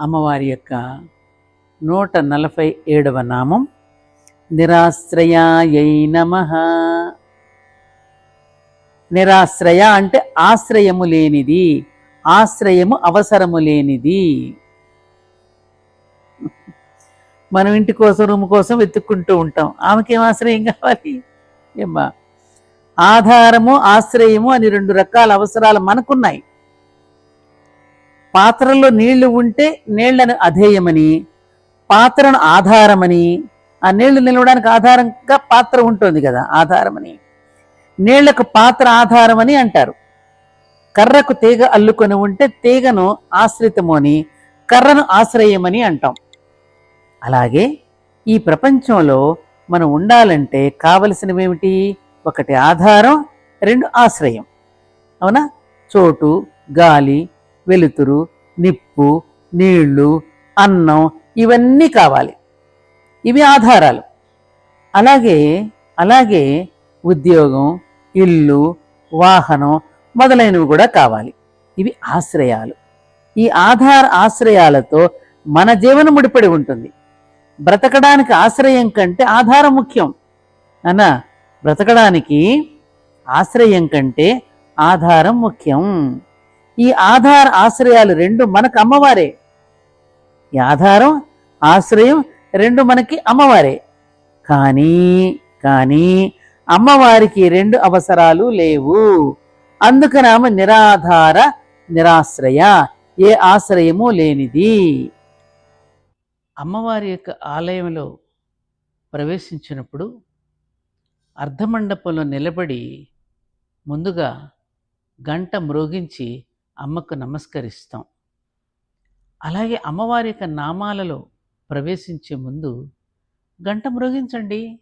అమ్మవారి యొక్క నూట నలభై ఏడవ నామం. నిరాశ్రయాయై నమ. నిరాశ్రయ అంటే ఆశ్రయము లేనిది ఆశ్రయము అవసరము లేనిది. మనం ఇంటి కోసం రూమ్ కోసం వెతుక్కుంటూ ఉంటాం. ఆమెకేం ఆశ్రయం కావాలి? ఏమ్మా? ఆధారము ఆశ్రయము అని రెండు రకాల అవసరాలు మనకున్నాయి. పాత్రలో నీళ్ళు ఉంటే నీళ్ళను అధేయమని పాత్రను ఆధారమని ఆ నీళ్ళు నిలవడానికి ఆధారంగా పాత్ర ఉంటుంది కదా ఆధారమని. నీళ్ళకు పాత్ర ఆధారమని అంటారు. కర్రకు తీగ అల్లుకొని ఉంటే తీగను ఆశ్రితము అని కర్రను ఆశ్రయమని అంటాం. అలాగే ఈ ప్రపంచంలో మనం ఉండాలంటే కావలసినవి ఏమిటి ఒకటి ఆధారం రెండు ఆశ్రయం. అవునా? చోటు గాలి వెలుతురు నిప్పు నీళ్ళు అన్నం ఇవన్నీ కావాలి. ఇవి ఆధారాలు. అలాగే అలాగే ఉద్యోగం ఇల్లు వాహనం మొదలైనవి కూడా కావాలి. ఇవి ఆశ్రయాలు. ఈ ఆధార ఆశ్రయాలతో మన జీవనం ముడిపడి ఉంటుంది. బ్రతకడానికి ఆశ్రయం కంటే ఆధారం ముఖ్యం. అన్నా బ్రతకడానికి ఆశ్రయం కంటే ఆధారం ముఖ్యం. ఈ ఆధార ఆశ్రయాలు రెండు మనకు అమ్మవారే. ఈ ఆధారం ఆశ్రయం రెండు మనకి అమ్మవారే. కానీ కానీ అమ్మవారికి రెండు అవసరాలు లేవు. అందుకని ఆమె నిరాధార నిరాశ్రయ. ఏ ఆశ్రయము లేనిది. అమ్మవారి యొక్క ఆలయంలో ప్రవేశించినప్పుడు అర్ధమండపంలో నిలబడి ముందుగా గంట మ్రోగించి అమ్మకు నమస్కరిస్తాం. అలాగే అమ్మవారి యొక్క నామాలలో ప్రవేశించే ముందు గంట మ్రోగించండి